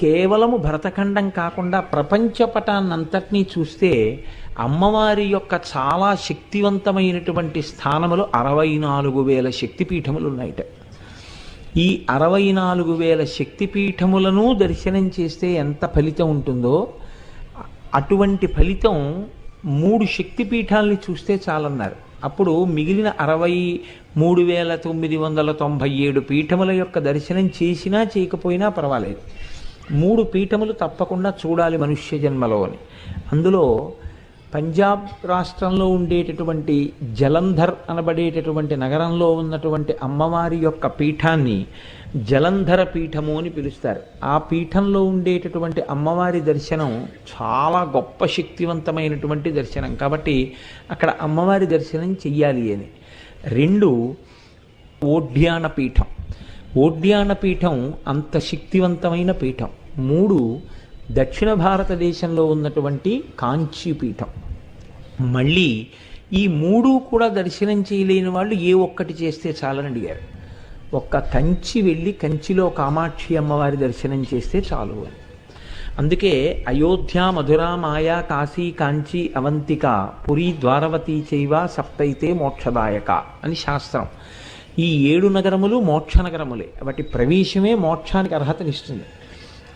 కేవలము భరతఖండం కాకుండా ప్రపంచపటాన్నంతటినీ చూస్తే అమ్మవారి యొక్క చాలా శక్తివంతమైనటువంటి స్థానములు అరవై నాలుగు వేల శక్తిపీఠములు ఉన్నాయిట ఈ అరవై నాలుగు వేల శక్తిపీఠములను దర్శనం చేస్తే ఎంత ఫలితం ఉంటుందో అటువంటి ఫలితం మూడు శక్తిపీఠాలని చూస్తే చాలన్నారు. అప్పుడు మిగిలిన అరవై మూడు వేల తొమ్మిది వందల తొంభై ఏడు పీఠముల యొక్క దర్శనం చేసినా చేయకపోయినా పర్వాలేదు. మూడు పీఠములు తప్పకుండా చూడాలి మనుష్య జన్మలో అని. అందులో పంజాబ్ రాష్ట్రంలో ఉండేటటువంటి జలంధర్ అనబడేటటువంటి నగరంలో ఉన్నటువంటి అమ్మవారి యొక్క పీఠాన్ని జలంధర పీఠము అని పిలుస్తారు. ఆ పీఠంలో ఉండేటటువంటి అమ్మవారి దర్శనం చాలా గొప్ప శక్తివంతమైనటువంటి దర్శనం. కాబట్టి అక్కడ అమ్మవారి దర్శనం చెయ్యాలి అని. రెండు ఓడ్యాన పీఠం. ఓడ్యాన పీఠం అంత శక్తివంతమైన పీఠం. మూడు దక్షిణ భారతదేశంలో ఉన్నటువంటి కాంచీపీఠం. మళ్ళీ ఈ మూడు కూడా దర్శనం చేయలేని వాళ్ళు ఏ ఒక్కటి చేస్తే చాలని అడిగారు. ఒక్క కంచి వెళ్ళి కంచిలో కామాక్షి అమ్మవారి దర్శనం చేస్తే చాలు అని. అందుకే అయోధ్య మధుర మాయా కాశీ కాంచి అవంతిక పురి ద్వారవతి చైవ సప్తైతే మోక్షదాయక అని శాస్త్రం. ఈ ఏడు నగరములు మోక్ష నగరములే. వాటి ప్రవేశమే మోక్షానికి అర్హతనిస్తుంది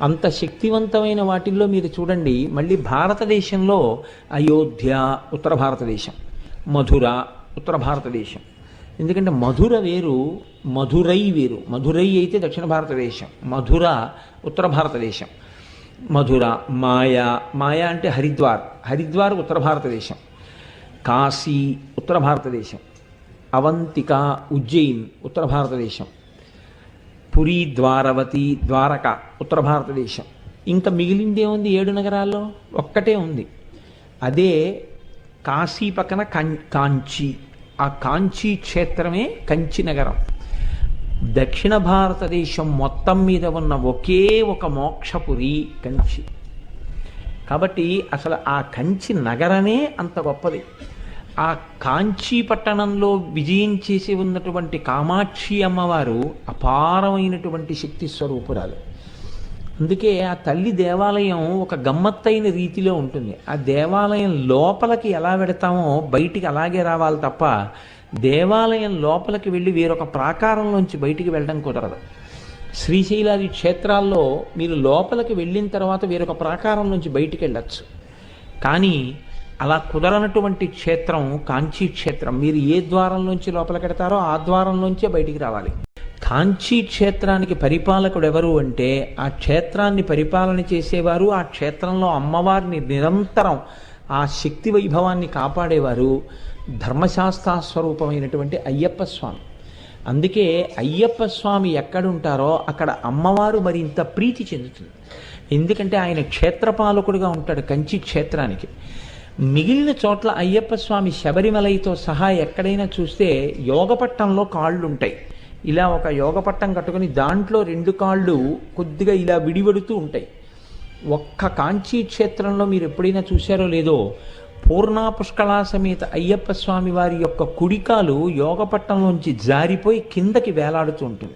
అంత శక్తివంతమైన వాటిల్లో మీరు చూడండి మళ్ళీ భారతదేశంలో అయోధ్య ఉత్తర భారతదేశం మధుర ఉత్తర భారతదేశం. ఎందుకంటే మధుర వేరు మధురై వేరు. మధురై అయితే దక్షిణ భారతదేశం మధుర ఉత్తర భారతదేశం. మధుర మాయా మాయా అంటే హరిద్వార్ హరిద్వార్ ఉత్తర భారతదేశం. కాశీ ఉత్తర భారతదేశం. అవంతిక ఉజ్జయిన్ ఉత్తర భారతదేశం. పురి ద్వారవతి ద్వారక ఉత్తర భారతదేశం. ఇంకా మిగిలిందే ఉంది ఏడు నగరాల్లో? ఒక్కటే ఉంది. అదే కాశీ పక్కన కం కాంచీ. ఆ కాంచీ క్షేత్రమే కంచి నగరం. దక్షిణ భారతదేశం మొత్తం మీద ఉన్న ఒకే ఒక మోక్షపురి కంచి. కాబట్టి అసలు ఆ కంచి నగరమే అంత గొప్పది. ఆ కాంచీ పట్టణంలో విజయం చేసి ఉన్నటువంటి కామాక్షి అమ్మవారు అపారమైనటువంటి శక్తి స్వరూపురాలు. అందుకే ఆ తల్లి దేవాలయం ఒక గమ్మత్తైన రీతిలో ఉంటుంది. ఆ దేవాలయం లోపలికి ఎలా పెడతామో బయటికి అలాగే రావాలి తప్ప దేవాలయం లోపలికి వెళ్ళి వేరొక ప్రాకారంలోంచి బయటికి వెళ్ళడం కుదరదు. శ్రీశైలాది క్షేత్రాల్లో మీరు లోపలికి వెళ్ళిన తర్వాత వేరొక ప్రాకారం నుంచి బయటికి వెళ్ళచ్చు. కానీ అలా కుదరనటువంటి క్షేత్రం కాంచీ క్షేత్రం మీరు ఏ ద్వారం నుంచి లోపలికి ఆ ద్వారం నుంచే బయటికి రావాలి. కాంచీ క్షేత్రానికి పరిపాలకుడు ఎవరు అంటే ఆ క్షేత్రాన్ని పరిపాలన చేసేవారు ఆ క్షేత్రంలో అమ్మవారిని నిరంతరం ఆ శక్తి వైభవాన్ని కాపాడేవారు ధర్మశాస్త్ర స్వరూపమైనటువంటి అయ్యప్ప స్వామి. అందుకే అయ్యప్ప స్వామి ఎక్కడుంటారో అక్కడ అమ్మవారు మరింత ప్రీతి చెందుతుంది. ఎందుకంటే ఆయన క్షేత్రపాలకుడిగా ఉంటాడు కంచి క్షేత్రానికి. మిగిలిన చోట్ల అయ్యప్ప స్వామి శబరిమలైతో సహా ఎక్కడైనా చూస్తే యోగపట్టంలో కాళ్ళు ఉంటాయి ఇలా ఒక యోగపట్టం కట్టుకుని దాంట్లో రెండు కాళ్ళు కొద్దిగా ఇలా విడివడుతూ ఉంటాయి. ఒక్క కాంచీ క్షేత్రంలో మీరు ఎప్పుడైనా చూశారో లేదో పూర్ణా పుష్కళా సమేత అయ్యప్ప స్వామి వారి యొక్క కుడికాలు యోగపట్టంలోంచి జారిపోయి కిందకి వేలాడుతూ ఉంటుంది.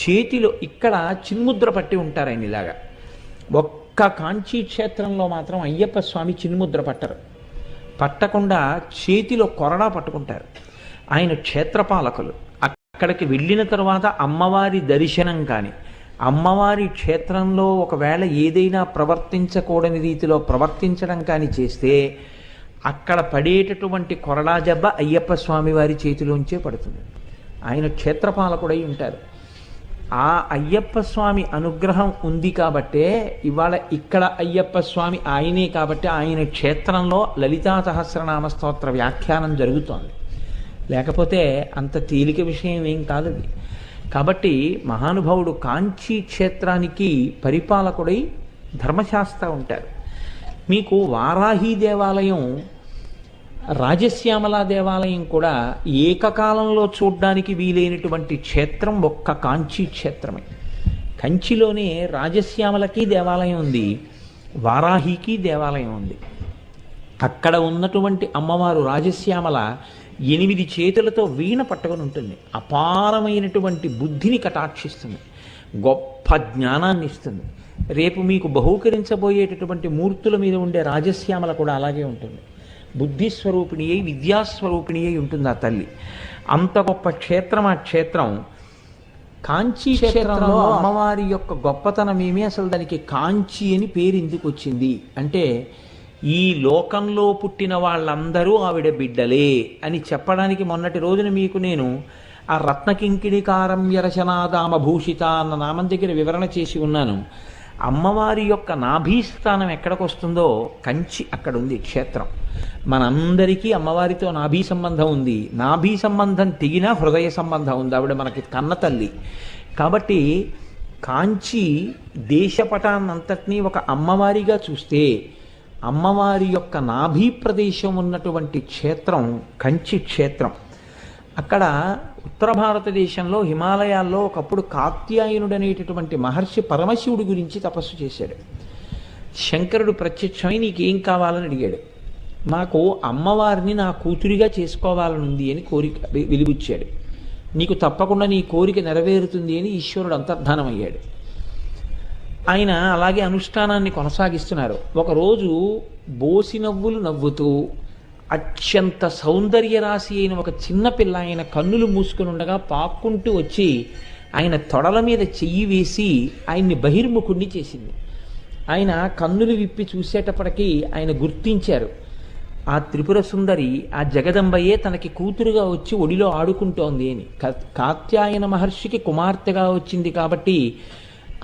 చేతిలో ఇక్కడ చిన్ముద్ర పట్టి ఉంటారు ఆయన ఇలాగా. ఒక్క కాంచీ క్షేత్రంలో మాత్రం అయ్యప్ప స్వామి చిన్ముద్ర పట్టరు. పట్టకుండా చేతిలో కొరడా పట్టుకుంటారు. ఆయన క్షేత్రపాలకులు. అక్కడికి వెళ్ళిన తర్వాత అమ్మవారి దర్శనం కానీ అమ్మవారి క్షేత్రంలో ఒకవేళ ఏదైనా ప్రవర్తించకూడని రీతిలో ప్రవర్తించడం కానీ చేస్తే అక్కడ పడేటటువంటి కొరడా జబ్బ అయ్యప్ప స్వామి వారి చేతిలోంచే పడుతుంది. ఆయన క్షేత్రపాలకుడై ఉంటారు. ఆ అయ్యప్ప స్వామి అనుగ్రహం ఉంది కాబట్టే ఇవాళ ఇక్కడ అయ్యప్ప స్వామి ఆయనే కాబట్టి ఆయన క్షేత్రంలో లలితా సహస్రనామ స్తోత్ర వ్యాఖ్యానం జరుగుతోంది. లేకపోతే అంత తేలిక విషయం ఏం కాదు కాబట్టి మహానుభావుడు కాంచీ క్షేత్రానికి పరిపాలకుడై ధర్మశాస్త్ర ఉంటారు మీకు వారాహి దేవాలయం రాజశ్యామల దేవాలయం కూడా ఏకకాలంలో చూడ్డానికి వీలైనటువంటి క్షేత్రం ఒక్క కాంచీ క్షేత్రమే. కంచిలోనే రాజశ్యామలకి దేవాలయం ఉంది వారాహికి దేవాలయం ఉంది. అక్కడ ఉన్నటువంటి అమ్మవారు రాజశ్యామల ఎనిమిది చేతులతో వీణ పట్టుకొని ఉంటుంది. అపారమైనటువంటి బుద్ధిని కటాక్షిస్తుంది గొప్ప జ్ఞానాన్ని ఇస్తుంది. రేపు మీకు బహూకరించబోయేటటువంటి మూర్తుల మీద ఉండే రాజశ్యామల కూడా అలాగే ఉంటుంది. బుద్ధి స్వరూపిణి అయి విద్యాస్వరూపిణి అయి ఉంటుంది ఆ తల్లి. అంత గొప్ప క్షేత్రం ఆ క్షేత్రం కాంచీ క్షేత్రంలో అమ్మవారి యొక్క గొప్పతనం ఏమి? అసలు దానికి కాంచి అని పేరు ఎందుకు వచ్చింది? అంటే ఈ లోకంలో పుట్టిన వాళ్ళందరూ ఆవిడ బిడ్డలే అని చెప్పడానికి మొన్నటి రోజున మీకు నేను ఆ రత్నకింకిణికారం యరచనాదామ భూషిత అన్న నామం దగ్గర వివరణ చేసి ఉన్నాను. అమ్మవారి యొక్క నాభీస్థానం ఎక్కడికి వస్తుందో కంచి అక్కడ ఉంది క్షేత్రం. మనందరికీ అమ్మవారితో నాభీ సంబంధం ఉంది. నాభీ సంబంధం తెగినా హృదయ సంబంధం ఉంది. ఆవిడ మనకి కన్న తల్లి. కాబట్టి కాంచి దేశపటాన్నంతటినీ ఒక అమ్మవారిగా చూస్తే అమ్మవారి యొక్క నాభీ ప్రదేశం ఉన్నటువంటి క్షేత్రం కంచి క్షేత్రం. అక్కడ ఉత్తర భారతదేశంలో హిమాలయాల్లో ఒకప్పుడు కాత్యాయనుడు అనేటటువంటి మహర్షి పరమశివుడి గురించి తపస్సు చేశాడు. శంకరుడు ప్రత్యక్షమై నీకేం కావాలని అడిగాడు. నాకు అమ్మవారిని నా కూతురిగా చేసుకోవాలనుంది అని కోరిక వెలిబుచ్చాడు. నీకు తప్పకుండా నీ కోరిక నెరవేరుతుంది అని ఈశ్వరుడు అంతర్ధానమయ్యాడు. ఆయన అలాగే అనుష్ఠానాన్ని కొనసాగిస్తున్నారు. ఒకరోజు బోసి నవ్వులు నవ్వుతూ అత్యంత సౌందర్య రాశి అయిన ఒక చిన్నపిల్ల ఆయన కన్నులు మూసుకుని ఉండగా పాక్కుంటూ వచ్చి ఆయన తొడల మీద చెయ్యి వేసి ఆయన్ని బహిర్ముఖుణ్ణి చేసింది. ఆయన కన్నులు విప్పి చూసేటప్పటికీ ఆయన గుర్తించారు. ఆ త్రిపుర సుందరి ఆ జగదంబయే తనకి కూతురుగా వచ్చి ఒడిలో ఆడుకుంటోంది అని. కాత్యాయన మహర్షికి కుమార్తెగా వచ్చింది కాబట్టి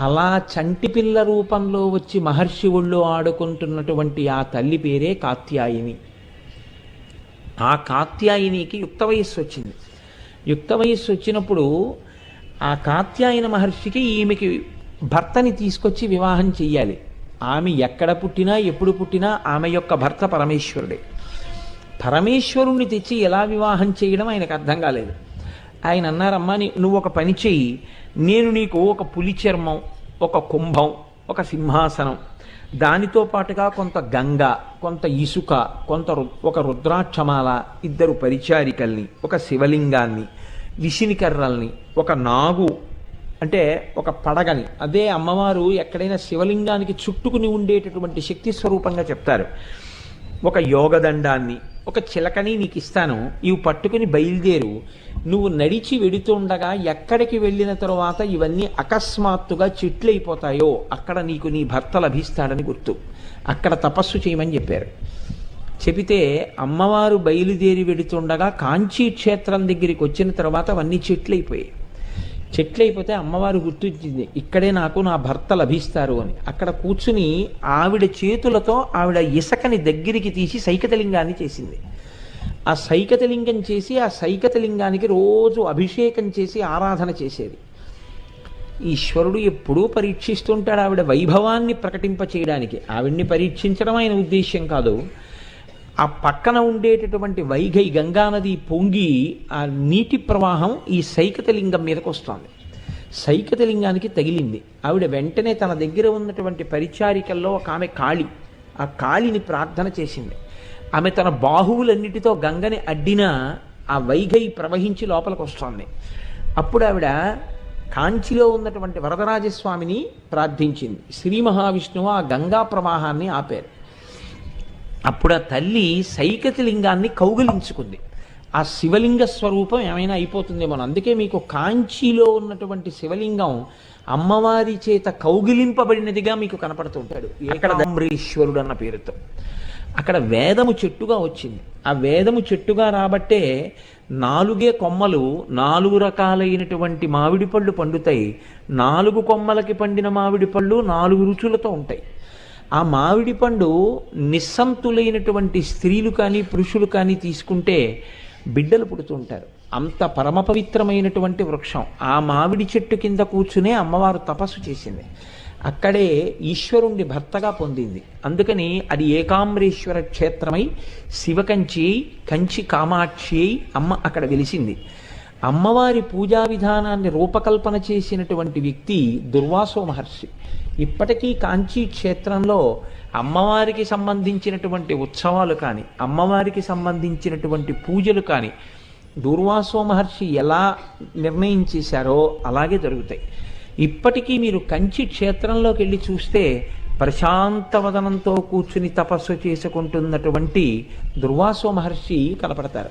అలా చంటి పిల్ల రూపంలో వచ్చి మహర్షి ఒళ్ళో ఆడుకుంటున్నటువంటి ఆ తల్లి పేరే కాత్యాయిని. ఆ కాత్యాయనికి యుక్త వయస్సు వచ్చింది. యుక్త వయస్సు వచ్చినప్పుడు ఆ కాత్యాయన మహర్షికి ఈమెకి భర్తని తీసుకొచ్చి వివాహం చెయ్యాలి. ఆమె ఎక్కడ పుట్టినా ఎప్పుడు పుట్టినా ఆమె యొక్క భర్త పరమేశ్వరుడే. పరమేశ్వరుణ్ణి తెచ్చి ఎలా వివాహం చేయడం ఆయనకు అర్థం కాలేదు. ఆయన అన్నారమ్మా నీ- నువ్వు ఒక పని చెయ్యి. నేను నీకు ఒక పులి చర్మం ఒక కుంభం ఒక సింహాసనం దానితో పాటుగా కొంత గంగ కొంత ఇసుక కొంత రు- ఒక రుద్రాక్షమాల ఇద్దరు పరిచారికల్ని ఒక శివలింగాన్ని విసినికర్రల్ని ఒక నాగు అంటే ఒక పడగని. అదే అమ్మవారు ఎక్కడైనా శివలింగానికి చుట్టుకుని ఉండేటటువంటి శక్తి స్వరూపంగా చెప్తారు. ఒక యోగదండాన్ని ఒక చిలకని నీకు ఇస్తాను ఇవి పట్టుకుని బయలుదేరు నువ్వు నడిచి వెడుతుండగా ఎక్కడికి వెళ్ళిన తరువాత ఇవన్నీ అకస్మాత్తుగా చెట్లయిపోతాయో అక్కడ నీకు నీ భర్త లభిస్తాడని గుర్తు. అక్కడ తపస్సు చేయమని చెప్పారు. చెబితే అమ్మవారు బయలుదేరి వెడుతుండగా కాంచీ క్షేత్రం దగ్గరికి వచ్చిన తర్వాత అవన్నీ చెట్లయిపోయాయి చెట్లయిపోతే అమ్మవారు గుర్తించింది ఇక్కడే నాకు నా భర్త లభిస్తారు అని. అక్కడ కూర్చుని ఆవిడ చేతులతో ఆవిడ ఇసకని దగ్గరికి తీసి సైకతలింగాన్ని చేసింది. ఆ సైకతలింగం చేసి ఆ సైకతలింగానికి రోజు అభిషేకం చేసి ఆరాధన చేసేది. ఈశ్వరుడు ఎప్పుడూ పరీక్షిస్తుంటాడు ఆవిడ వైభవాన్ని ప్రకటింప చేయడానికి. ఆవిడ్ని పరీక్షించడం ఆయన ఉద్దేశ్యం కాదు. ఆ పక్కన ఉండేటటువంటి వైఘై గంగానది పొంగి ఆ నీటి ప్రవాహం ఈ సైకతలింగం మీదకి వస్తోంది. సైకతలింగానికి తగిలింది. ఆవిడ వెంటనే తన దగ్గర ఉన్నటువంటి పరిచారికల్లో ఒక ఆమె కాళి. ఆ కాళిని ప్రార్థన చేసింది. ఆమె తన బాహువులన్నిటితో గంగని అడ్డినా ఆ వైఘై ప్రవహించి లోపలికి వస్తోంది. అప్పుడు ఆవిడ కాంచిలో ఉన్నటువంటి వరదరాజస్వామిని ప్రార్థించింది. శ్రీ మహావిష్ణువు ఆ గంగా ప్రవాహాన్ని ఆపారు. అప్పుడు ఆ తల్లి సైకతి లింగాన్ని కౌగిలించుకుంది. ఆ శివలింగ స్వరూపం ఏమైనా అయిపోతుందేమో అందుకే మీకు కాంచీలో ఉన్నటువంటి శివలింగం అమ్మవారి చేత కౌగిలింపబడినదిగా మీకు కనపడుతుంటాడు ఏకడాంబరీశ్వరుడు అన్న పేరుతో. అక్కడ వేదము చెట్టుగా వచ్చింది. ఆ వేదము చెట్టుగా రాబట్టే నాలుగే కొమ్మలు నాలుగు రకాలైనటువంటి మామిడి పళ్ళు పండుతాయి. నాలుగు కొమ్మలకి పండిన మామిడి పళ్ళు నాలుగు రుచులతో ఉంటాయి. ఆ మామిడి పండు నిస్సంతులైనటువంటి స్త్రీలు కానీ పురుషులు కానీ తీసుకుంటే బిడ్డలు పుడుతుంటారు అంత పరమ పవిత్రమైనటువంటి వృక్షం. ఆ మామిడి చెట్టు కింద కూర్చునే అమ్మవారు తపస్సు చేసింది. అక్కడే ఈశ్వరుణ్ణి భర్తగా పొందింది. అందుకని అది ఏకాంబరేశ్వర క్షేత్రమై శివకంచి కంచి కామాక్షి అయి అమ్మ అక్కడ వెలిసింది. అమ్మవారి పూజా విధానాన్ని రూపకల్పన చేసినటువంటి వ్యక్తి దుర్వాసో మహర్షి. ఇప్పటికీ కాంచీ క్షేత్రంలో అమ్మవారికి సంబంధించినటువంటి ఉత్సవాలు కానీ అమ్మవారికి సంబంధించినటువంటి పూజలు కానీ దుర్వాసో మహర్షి ఎలా నిర్ణయం చేశారో అలాగే జరుగుతాయి. ఇప్పటికీ మీరు కంచి క్షేత్రంలోకి వెళ్ళి చూస్తే ప్రశాంతవదనంతో కూర్చుని తపస్సు చేసుకుంటున్నటువంటి దుర్వాసో మహర్షి కనపడతారు.